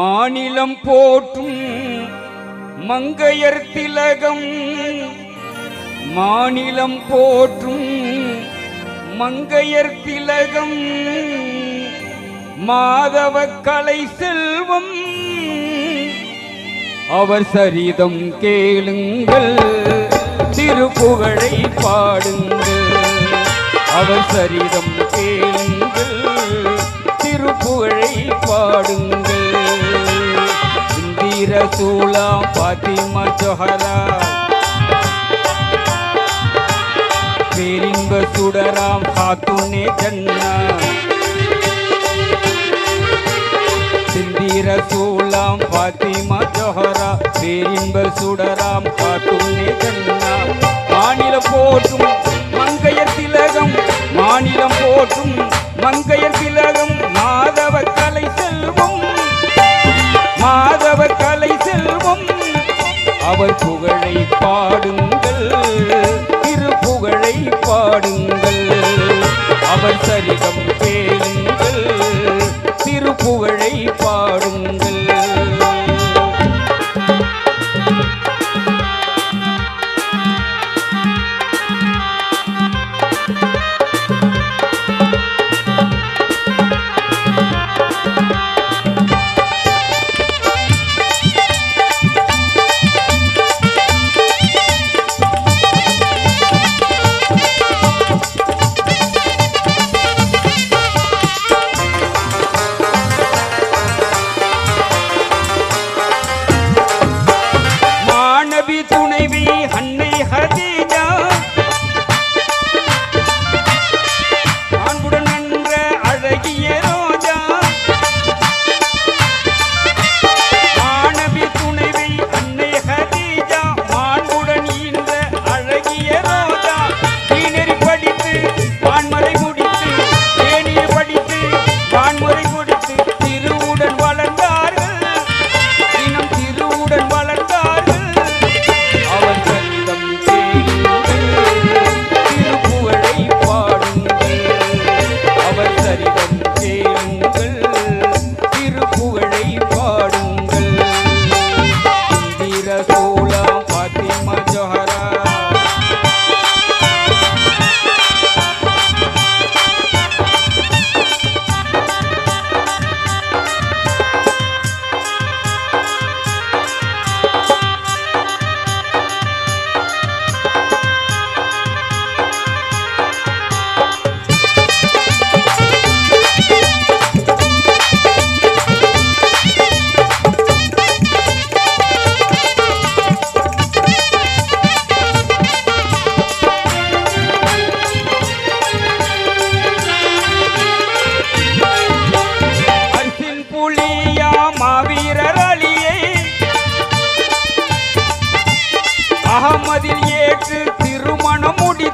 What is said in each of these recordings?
மாநிலம் போற்றும் மங்கையர் திலகம். மாநிலம் போற்றும் மங்கையர் திலகம். மாதவ கலை செல்வம். அவர் சரிதம் கேளுங்கள் திருப்புகழை பாடுங்கள். அவர் சரிதம் கேளுங்கள் திருப்புகழை பாடுங்கள். இந்திர சூலா பாத்திமா ஜொஹரா. பேரின்ப சுடராம் காத்துனே ஜன்னா. சிந்திர சூலாம் பாத்திமா ஜொஹரா. பேரின்ப சுடராம் காத்துனே ஜன்னா. மாநில போற்றும் மங்கையர் திலகம் மாநிலம் போற்றும் மங்கையர் திலகம். அவர் புகழை பாடுங்கள். திரு புகழை பாடுங்கள். அவர் சரிதம்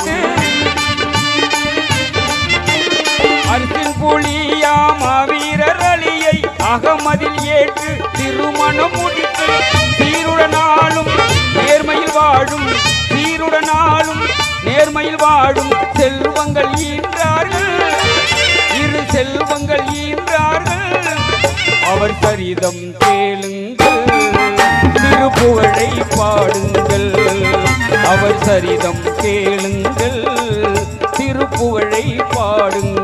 திருமணம் முடித்து அரிசின் அலியை அகமதில் ஏற்று திருமணம் முடித்து. சீருடனாலும் நேர்மையில் வாழும் சீருடனாலும் நேர்மையில் வாழும் செல்வங்கள் ஈன்றார்கள். இரு செல்வங்கள் ஈன்றார்கள். அவர் சரிதம் கேளுங்கள் திருப்புகழை பாடுங்கள். அவர் சரிதம் கேளுங்கள். புகழை பாடுங்கள்.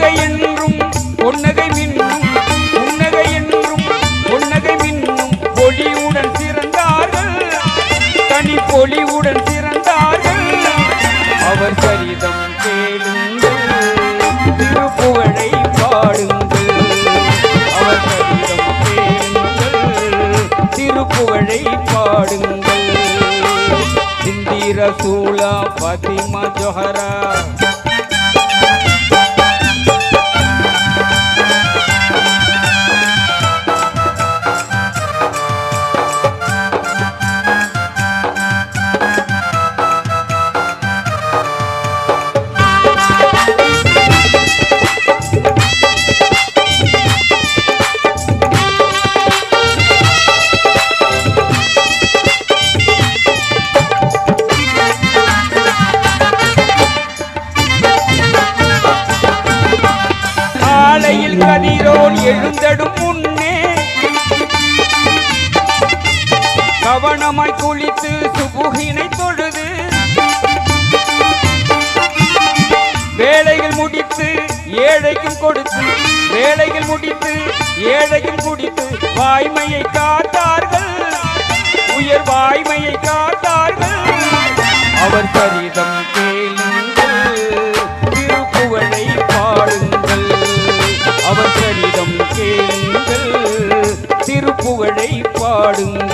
பொன்னகை என்றும் பொன்னகை மின்னும் புன்னகை என்றும் பொன்னகை மின்னும். பொலியுடன் சிறந்தார்கள் தனி பொலியுடன் சிறந்தார்கள். அவர் சரிதம் கேளுங்கள் திருப்புகழை பாடுங்கள். அவர் சரிதம் திருப்புகழை பாடுங்கள். இந்திர சூழா பதிம ஜொஹரா எழுந்தடும் முன்னே கவனமாய் குளித்து சுபுகினை தொழுது வேலைகள் முடித்து ஏழைக்கும் கொடுத்து வேலைகள் முடித்து ஏழைக்கும் குடித்து வாய்மையை காத்தார்கள். உயர் வாய்மையை காத்தார்கள். அவர் சரிதம் கே திருப்புகழை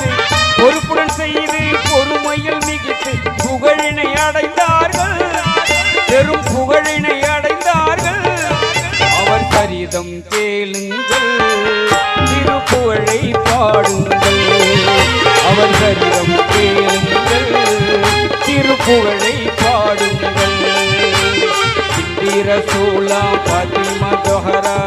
மிகைத்து பொறுப்புடன் செய்து பொறுமையில் மிகைத்து புகழினை அடைந்தார்கள். பெரும் புகழினை அடைந்தார்கள். அவர் சரிதம் கேளுங்கள் திருப்புகழை பாடுங்கள். அவர் சரிதம் கேளுங்கள் திருப்புகழை பாடுங்கள். சிந்திர சூலா பாத்திமா ஜொஹரா.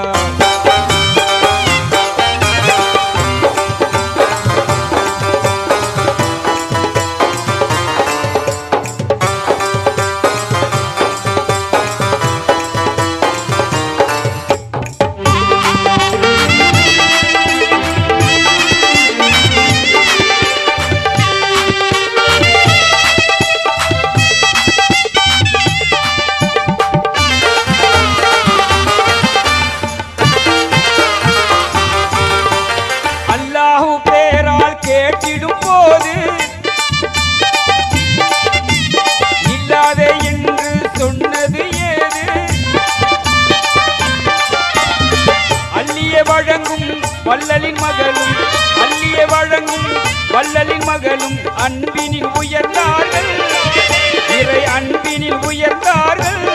அன்பினில் உயர்ந்தார்கள். இறை அன்பினில் உயர்ந்தார்கள்.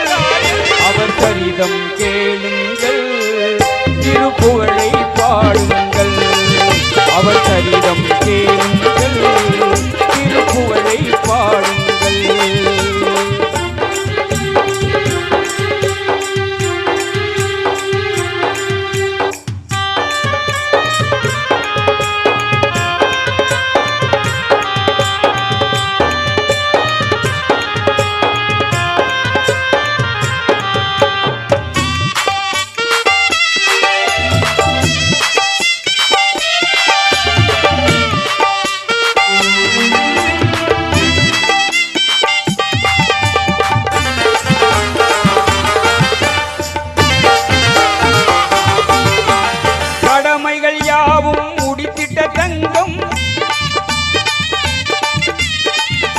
அவர் சரிதம் கேளுங்கள். திருப்புகழை பாடுங்கள். அவர் சரிதம் கேளுங்கள். திருப்புகழை பாடுங்கள்.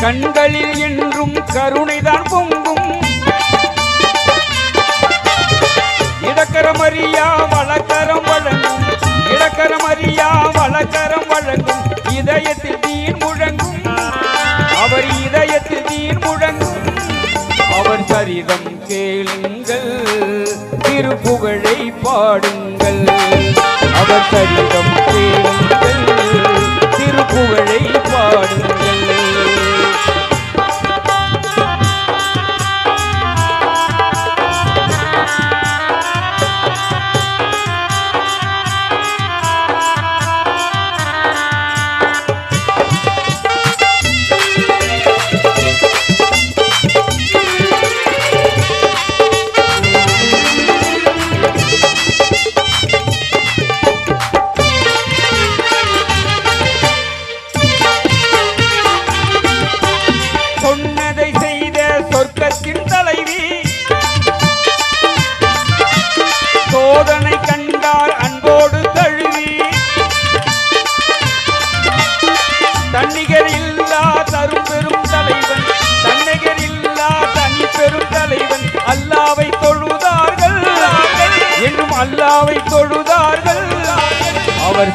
கண்களில் என்றும் கருணைதான் பொங்கும். இடக்கரம் அறியா வழக்கரம் வழங்கும். இடக்கரம் அறியா வழக்கரம் வழங்கும். இதயத்தில் தீன் முழங்கும். அவர் இதயத்தில் தீன் முழங்கும். அவர் சரிதம் கேளுங்கள். திருப்புகழை பாடுங்கள். அவர் சரிதம் கேளுங்கள். திருப்புகழை பாடுங்கள்.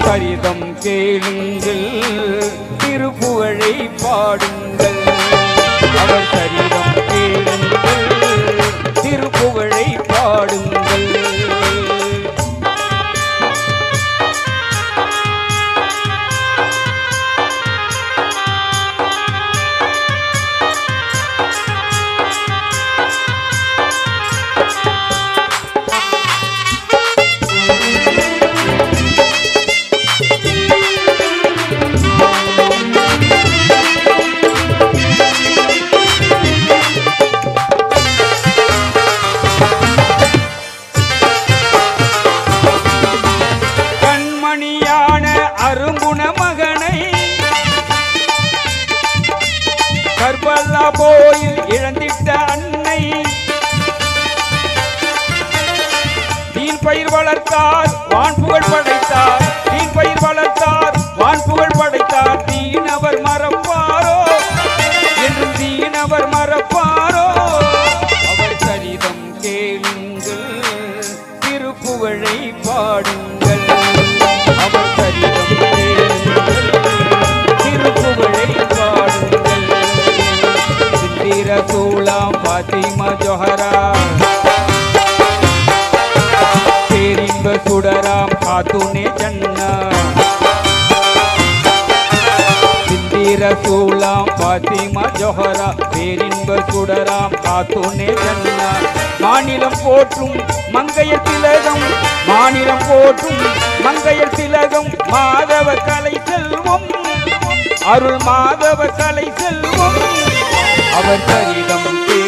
சரிதம் கேளும் சுடராம் காத்துனே ஜன்னா சிந்திர சூலாம் பாத்திமா ஜொஹரா பேரின்ப சுடராம் காத்துனே ஜன்னா மாநிலம் போற்றும் மங்கையர் திலகம் மாநிலம் போற்றும் மங்கையர் திலகம் மாதவ கலை செல்வம் அருள் மாதவ கலை செல்வம். அவர் சரிதம் கே